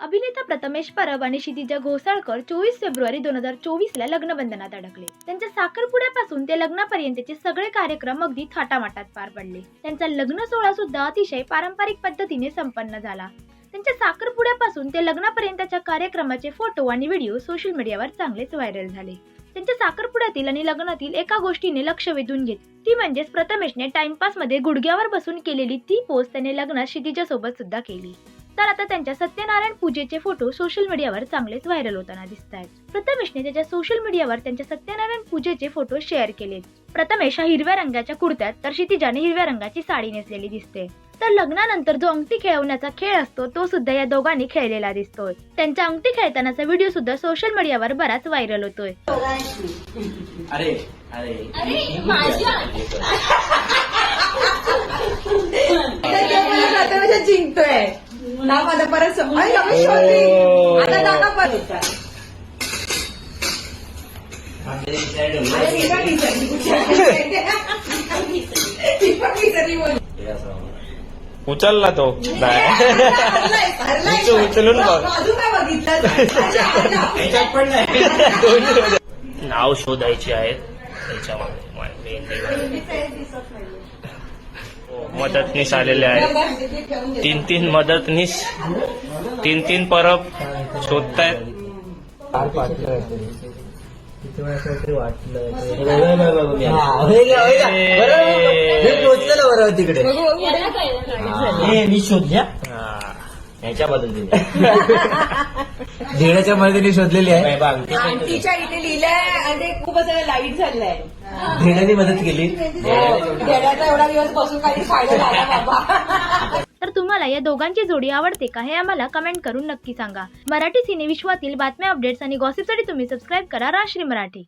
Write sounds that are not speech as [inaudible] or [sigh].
अभिनेता प्रथमेश परब आणि क्षितिजा घोसाळकर चोवीस फेब्रुवारी दोन हजार चोवीस ला लग्नबंधनात अडकले. त्यांच्या साखरपुड्यापासून ते लग्नापर्यंतचे सगळे कार्यक्रम अगदी थाटामाटात पार पडले. त्यांचा लग्न सोहळा सुद्धा अतिशय पारंपरिक पद्धतीने संपन्न झाला. त्यांच्या साखरपुड्यापासून ते लग्नापर्यंतच्या कार्यक्रमाचे फोटो आणि व्हिडिओ सोशल मीडियावर चांगलेच व्हायरल झाले. त्यांच्या साखरपुड्यातील आणि लग्नातील एका गोष्टीने लक्ष वेधून घेत ती म्हणजेच प्रथमेशने टाइमपासमध्ये गुडघ्यावर बसून केलेली ती पोस्ट त्याने लग्नात क्षितिजा सोबत सुद्धा केली. तर आता त्यांच्या सत्यनारायण पूजेचे फोटो सोशल मीडियावर चांगलेच व्हायरल होताना दिसत आहेत प्रथमेशने त्याच्या सोशल मीडियावर त्यांच्या सत्यनारायण पूजेचे फोटो शेअर केले प्रथमेश हा हिरव्या रंगाच्या कुर्त्यात तर क्षितिजाने हिरव्या रंगाची साडी नेसलेली दिसते. तर लग्नानंतर जो अंगठी खेळवण्याचा खेळ असतो तो सुद्धा या दोघांनी खेळलेला दिसतोय. त्यांचा अंगठी खेळतानाचा व्हिडिओ सुद्धा सोशल मीडियावर बराच व्हायरल होतोय. [laughs] अरे अरे प्रथमेश जिंकतोय. ना माझा परत रमेश शोधली. आता दादा परत. उचलला तो. उचलून. [laughs] [laughs] नाव शोधायची आहेत. त्याच्यामध्ये. मदतनीस आलेले आहेत. तीन तीन मदतनीस तीन तीन परब शोधतायत. बरोबर तिकडे. हे मी शोधल्या? हा. याच्या मदतीने शोधलेली आहे. आंटीच्या इथे लिहिलंय आणि ते खूप असं लाइट झालंय. धेड्याने मदत केली. देण्याचा एवढा दिवस बसून काही फायदा झाला बाबा. तर तुम्हाला या दोघांची जोडी आवडते का हे आम्हाला कमेंट करून नक्की सांगा. मराठी सिने विश्वातील बातम्या अपडेट्स आणि गॉसिपसाठी तुम्ही सबस्क्राईब करा राश्री मराठी.